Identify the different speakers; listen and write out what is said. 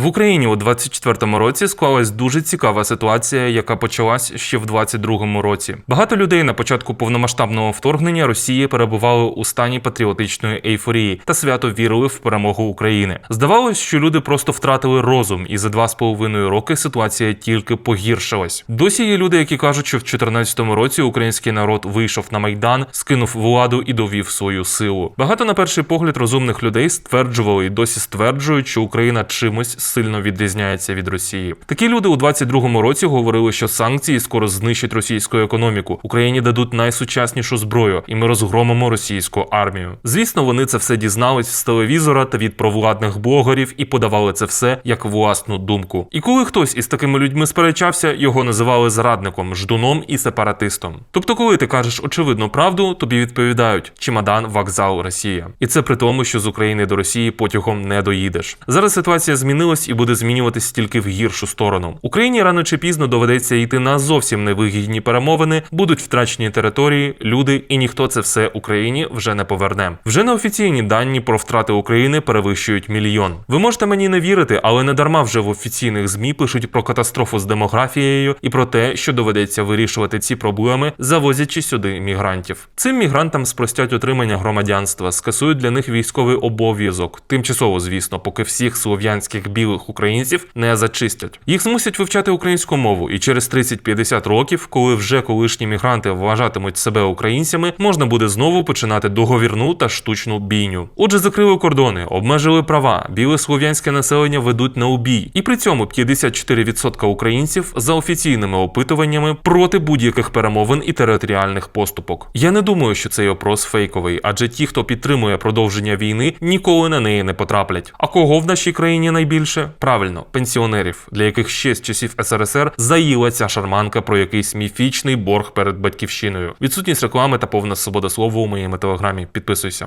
Speaker 1: В Україні у 24-му році склалась дуже цікава ситуація, яка почалась ще в 22-му році. Багато людей на початку повномасштабного вторгнення Росії перебували у стані патріотичної ейфорії та свято вірили в перемогу України. Здавалось, що люди просто втратили розум, і за два з половиною роки ситуація тільки погіршилась. Досі є люди, які кажуть, що в 2014 році український народ вийшов на майдан, скинув владу і довів свою силу. Багато на перший погляд розумних людей стверджували і досі стверджують, що Україна чимось сильно відрізняється від Росії. Такі люди у 22-му році говорили, що санкції скоро знищать російську економіку. Україні дадуть найсучаснішу зброю, і ми розгромимо російську армію. Звісно, вони це все дізнались з телевізора та від провладних блогерів і подавали це все як власну думку. І коли хтось із такими людьми сперечався, його називали зрадником, ждуном і сепаратистом. Тобто, коли ти кажеш очевидну правду, тобі відповідають чемодан, вокзал, Росія. І це при тому, що з України до Росії потягом не доїдеш. Зараз ситуація змінилась і буде змінюватись тільки в гіршу сторону. Україні рано чи пізно доведеться йти на зовсім невигідні перемовини, будуть втрачені території, люди, і ніхто це все Україні вже не поверне. Вже неофіційні дані про втрати України перевищують мільйон. Ви можете мені не вірити, але не дарма вже в офіційних змі пишуть про катастрофу з демографією і про те, що доведеться вирішувати ці проблеми, завозячи сюди мігрантів. Цим мігрантам спростять отримання громадянства, скасують для них військовий обов'язок, тимчасово, звісно, поки всіх слов'янських білих українців не зачистять. Їх змусять вивчати українську мову, і через 30-50 років, коли вже колишні мігранти вважатимуть себе українцями, можна буде знову починати договірну та штучну бійню. Отже, закрили кордони, обмежили права, біле слов'янське населення ведуть на убій, і при цьому 54% українців за офіційними опитуваннями проти будь-яких перемовин і територіальних поступок. Я не думаю, що цей опрос фейковий, адже ті, хто підтримує продовження війни, ніколи на неї не потраплять. А кого в нашій країні найбільше? Правильно, пенсіонерів, для яких ще з часів СРСР заїла ця шарманка про якийсь міфічний борг перед батьківщиною. Відсутність реклами та повна свобода слова у моєму телеграмі. Підписуйся.